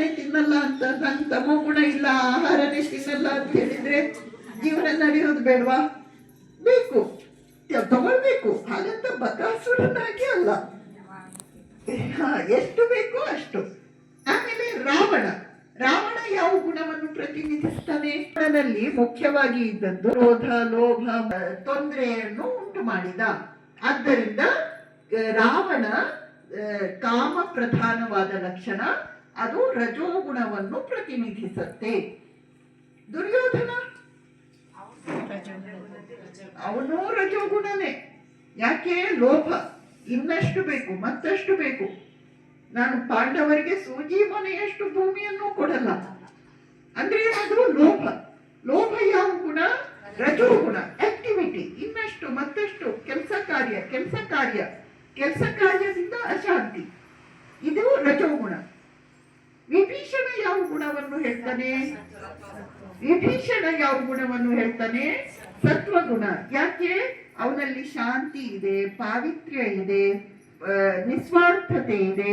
ಅನ್ನನೇ ತಿನ್ನಲ್ಲ ಅಂತ ನನ್ ತಮೋ ಗುಣ ಇಲ್ಲ, ಆಹಾರನೇ ತಿನ್ನಲ್ಲ ಅಂತ ಹೇಳಿದ್ರೆ ಜೀವನ ನಡೆಯೋದು ಬೇಡವಾ? ಬೇಕು. ತಗೊಳ್ಬೇಕು. ಹಾಗಂತ ಬಕಾಸುರನಾಗಿ ಅಲ್ಲ. ಎಷ್ಟು ಬೇಕೋ ಅಷ್ಟು. ಆಮೇಲೆ ರಾವಣ. ರಾವಣ ಯಾವ ಗುಣವನ್ನು ಪ್ರತಿನಿಧಿಸ್ತಾನೆ? ರಾವಣನಲ್ಲಿ ಮುಖ್ಯವಾಗಿ ಇದ್ದದ್ದು ಕ್ರೋಧ, ಲೋಭ, ತೊಂದರೆಯನ್ನು ಉಂಟು ಮಾಡಿದ. ಆದ್ದರಿಂದ, ರಾವಣ ಕಾಮ ಪ್ರಧಾನವಾದ ಲಕ್ಷಣ. ಅದು ರಜೋಗುಣವನ್ನು ಪ್ರತಿನಿಧಿಸುತ್ತೆ. ದುರ್ಯೋಧನ? ಅವನು ರಜೋಗುಣನೇ. ಯಾಕೆ? ಲೋಭ ಇನ್ನಷ್ಟು ಬೇಕು, ಮತ್ತಷ್ಟು ಬೇಕು. ನಾನು ಪಾಂಡವರಿಗೆ ಸೂಜಿ ಮನೆಯಷ್ಟು ಭೂಮಿಯನ್ನು ಕೊಡಲ್ಲ. ಅಂದ್ರೆ ಅದು ಲೋಭ ಲೋಭ ಯಾವ ಗುಣ? ರಜೋಗುಣ. ಆಕ್ಟಿವಿಟಿ ಇನ್ನಷ್ಟು, ಮತ್ತಷ್ಟು. ಕೆಲಸ ಕಾರ್ಯ ಕೆಲಸ ಕಾರ್ಯ. ಕೆಲಸ ಕಾರ್ಯದಿಂದ ಅಶಾಂತಿ. ಇದು ರಜೋಗುಣ. ಗುಣವನ್ನು ಹೇಳ್ತಾನೆ. ವಿಭೀಷಣ ಯಾವ ಗುಣವನ್ನು ಹೇಳ್ತಾನೆ? ಸತ್ವಗುಣ. ಯಾಕೆ? ಅವನಲ್ಲಿ ಶಾಂತಿ ಇದೆ, ಪಾವಿತ್ರ್ಯ ಇದೆ ನಿಸ್ವಾರ್ಥತೆ ಇದೆ.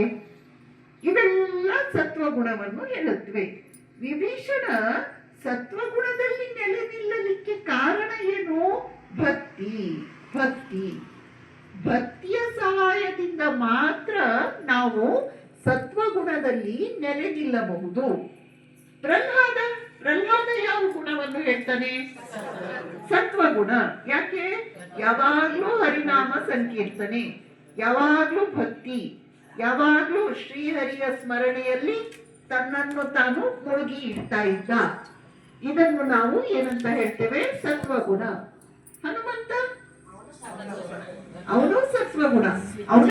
ಇವೆಲ್ಲ ಸತ್ವಗುಣವನ್ನು ಹೇಳುತ್ತವೆ. ವಿಭೀಷಣ ಸತ್ವಗುಣದಲ್ಲಿ ನೆಲೆ ನಿಲ್ಲಲಿಕ್ಕೆ ಕಾರಣ ಏನು? ಭಕ್ತಿ. ಭಕ್ತಿ. ಭಕ್ತಿಯ ಸಹಾಯದಿಂದ ಮಾತ್ರ ನಾವು ಸತ್ವಗುಣದಲ್ಲಿ ನೆಲೆ ನಿಲ್ಲಬಹುದು ಪ್ರಹ್ಲಾದ ಪ್ರಹ್ಲಾದ ಯಾವ ಗುಣವನ್ನು ಹೇಳ್ತಾನೆ? ಸತ್ವಗುಣ. ಯಾಕೆ? ಯಾವಾಗ್ಲೂ ಹರಿನಾಮ ಸಂಕೀರ್ತನೆ, ಯಾವಾಗ್ಲೂ ಭಕ್ತಿ, ಯಾವಾಗ್ಲೂ ಶ್ರೀಹರಿಯ ಸ್ಮರಣೆಯಲ್ಲಿ ತನ್ನನ್ನು ತಾನು ಮುಳುಗಿ ಇಡ್ತಾ ಇದ್ದ. ಇದನ್ನು ನಾವು ಏನಂತ ಹೇಳ್ತೇವೆ? ಸತ್ವಗುಣ. ಹನುಮಂತ? ಅವನು ಸತ್ವಗುಣ. ಅವನು